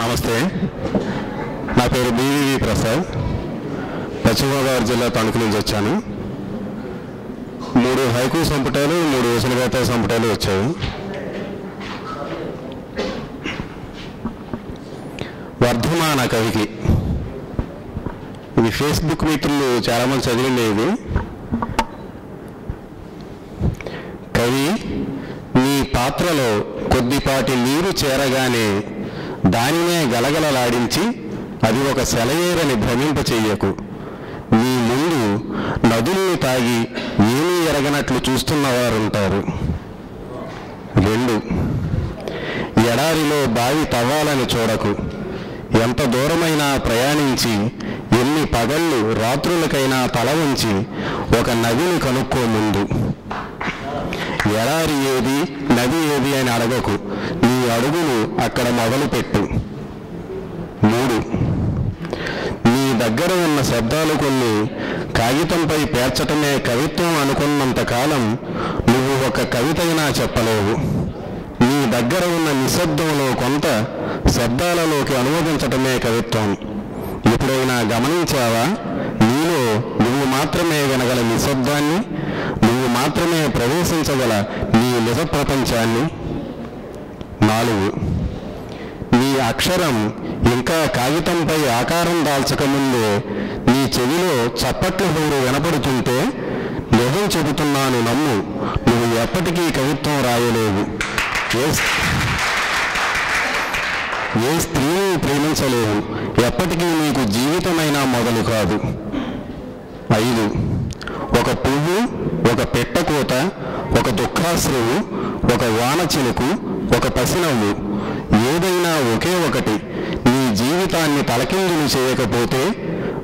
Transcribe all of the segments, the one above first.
నమస్తే. నా పేరు బీవీవి ప్రసాద్. పశ్చిమ గోదావరి జిల్లా తణుకు నుంచి వచ్చాను. మూడు హైకు సంపుటాలు మూడు ఉసిరిగేత సంపుటాలు వచ్చాయి. వర్ధమాన కవికి. ఇది ఫేస్బుక్ మిత్రులు చాలామంది చదివిండే ఇది. కవి నీ పాత్రలో కొద్దిపాటి నీరు చేరగానే దానినే గలగలలాడించి అది ఒక సెలయేరని భ్రమింప చెయ్యకు నీ ముందు నదుల్ని తాగి ఏమీ ఎరగనట్లు చూస్తున్నవారుంటారు. రెండు ఎడారిలో బావి తవ్వాలని చూడకు. ఎంత దూరమైనా ప్రయాణించి ఎన్ని పగళ్ళు రాత్రులకైనా తల ఉంచి ఒక నదిని కనుక్కో ముందు. ఎడారి ఏది నది ఏది అని అడగకు. అడుగులు అక్కడ మొదలుపెట్టు. మూడు. నీ దగ్గర ఉన్న శబ్దాలు కొన్ని కాగితంపై పేర్చటమే కవిత్వం అనుకున్నంత కాలం నువ్వు ఒక కవితైనా చెప్పలేవు. నీ దగ్గర ఉన్న నిశ్శబ్దంలో కొంత శబ్దాలలోకి అనువదించటమే కవిత్వం. ఎప్పుడైనా గమనించావా? నీలో నువ్వు మాత్రమే వినగల నిశ్శబ్దాన్ని నువ్వు మాత్రమే ప్రవేశించగల నీ నిజ ప్రపంచాన్ని నాలుగు. నీ అక్షరం ఇంకా కాగితంపై ఆకారం దాల్చకముందే నీ చెవిలో చప్పట్లు హోరు వినపడుతుంటే నిజం చెబుతున్నాను నమ్ము నువ్వు ఎప్పటికీ కవిత్వం రాయలేవు. ఏ ఏ స్త్రీని ప్రేమించలేవు. ఎప్పటికీ నీకు జీవితమైనా మొదలు కాదు. ఐదు. ఒక పువ్వు ఒక పెట్టకోత ఒక దుఃఖాశ్రువు ఒక వాన చినుకు ఒక పసినవ్వు ఏదైనా ఒకే ఒకటి. నీ జీవితాన్ని తలకిందులు చేయకపోతే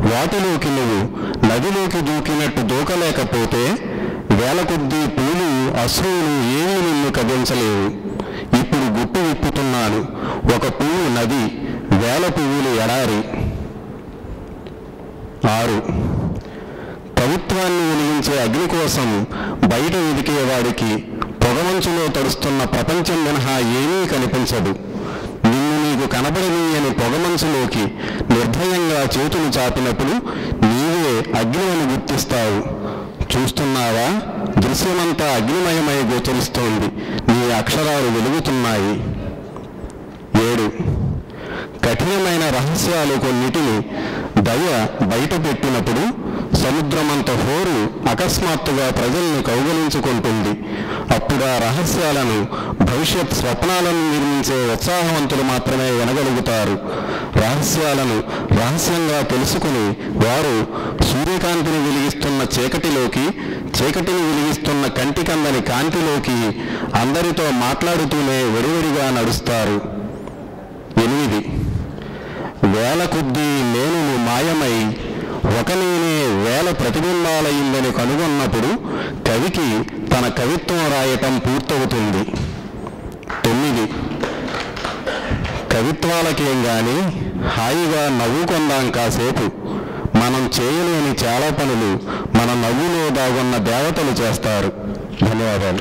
వాటిలోకి నువ్వు నదిలోకి దూకినట్టు దూకలేకపోతే వేల కొద్దీ పూలు అశ్రువులు ఏమీ నిన్ను కదించలేవు ఇప్పుడు గుట్టు విప్పుతున్నాను. ఒక పువ్వు నది వేల పువ్వులు ఎడారి. ఆరు. ప్రభుత్వాన్ని వెలిగించే అగ్ని కోసం బయట వెదికేవాడికి పొగమంచులో తడుస్తున్న ప్రపంచం మినహా ఏమీ కనిపించదు. నిన్ను నీకు కనబడనీయని పొగమంచులోకి నిర్భయంగా చేతులు చాపినప్పుడు నీవే అగ్నిని గుర్తిస్తావు. చూస్తున్నావా? దృశ్యమంతా అగ్నిమయమై గోచరిస్తోంది. నీ అక్షరాలు వెలుగుతున్నాయి. ఏడు. కఠినమైన రహస్యాలు కొన్నిటిని దయ బయట పెట్టినప్పుడు సముద్రమంత హోరు అకస్మాత్తుగా ప్రజల్ని కౌగలించుకుంటుంది. అప్పుడు ఆ రహస్యాలను భవిష్యత్ స్వప్నాలను నిర్మించే ఉత్సాహవంతులు మాత్రమే వినగలుగుతారు. రహస్యాలను రహస్యంగా తెలుసుకుని వారు సూర్యకాంతిని వెలిగిస్తున్న చీకటిలోకి చీకటిని వెలిగిస్తున్న కంటికందని కాంతిలోకి అందరితో మాట్లాడుతూనే వెడివెడిగా నడుస్తారు. ఎనిమిది. వేల కొద్దీ నేను మాయమై ఒకని నేనే ప్రతిబింబాలయ్యిందని కనుగొన్నప్పుడు కవికి తన కవిత్వం రాయటం పూర్తవుతుంది. తొమ్మిది. కవిత్వాలకేం కానీ హాయిగా నవ్వుకుందాం కాసేపు. మనం చేయలేని చాలా పనులు మన నవ్వులో దాగున్న దేవతలు చేస్తారు. ధన్యవాదాలు.